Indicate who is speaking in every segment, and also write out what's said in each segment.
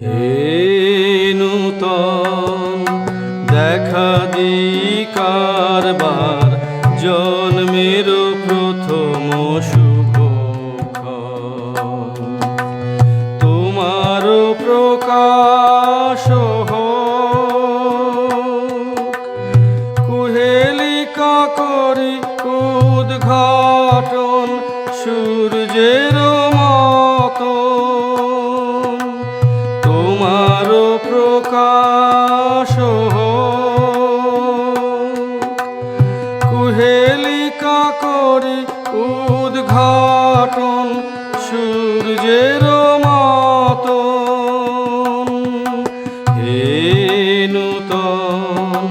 Speaker 1: হে নূতন দেখা দি কারবার জন্মের প্রথম শুভক্ষণ তোমার প্রকাশ কুহেলিকা করি উদ্ঘাটন সূর্যের মতো। প্রকাশ কুহেলিকা করি উদ্ঘাটন সূর্যের মতো হে নূতন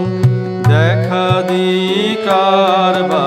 Speaker 1: দেখা দি কারবার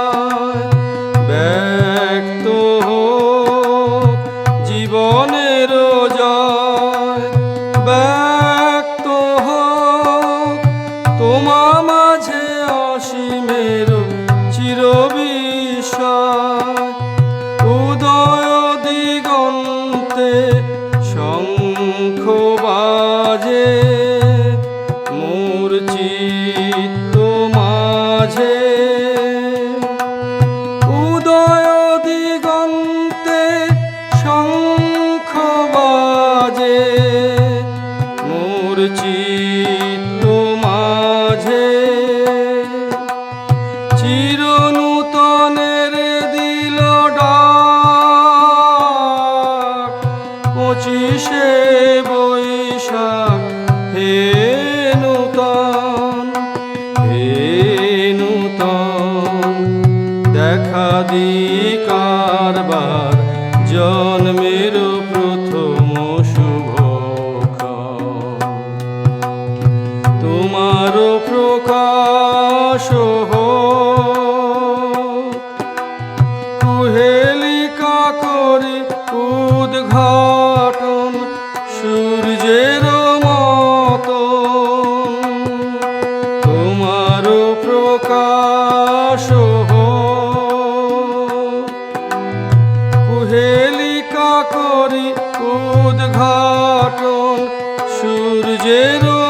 Speaker 1: তোমা মাঝে অসীমের চির উদয় দিগন্তে শঙ্খ বাজে মোর চিত্ত মাঝে। উদয় দিগন্তে শঙ্খ বাজে মোর হে নূতন হে নূতন দেখা দি প্রকাশ কুহেলিকা করি উদ্ঘাটন সূর্যের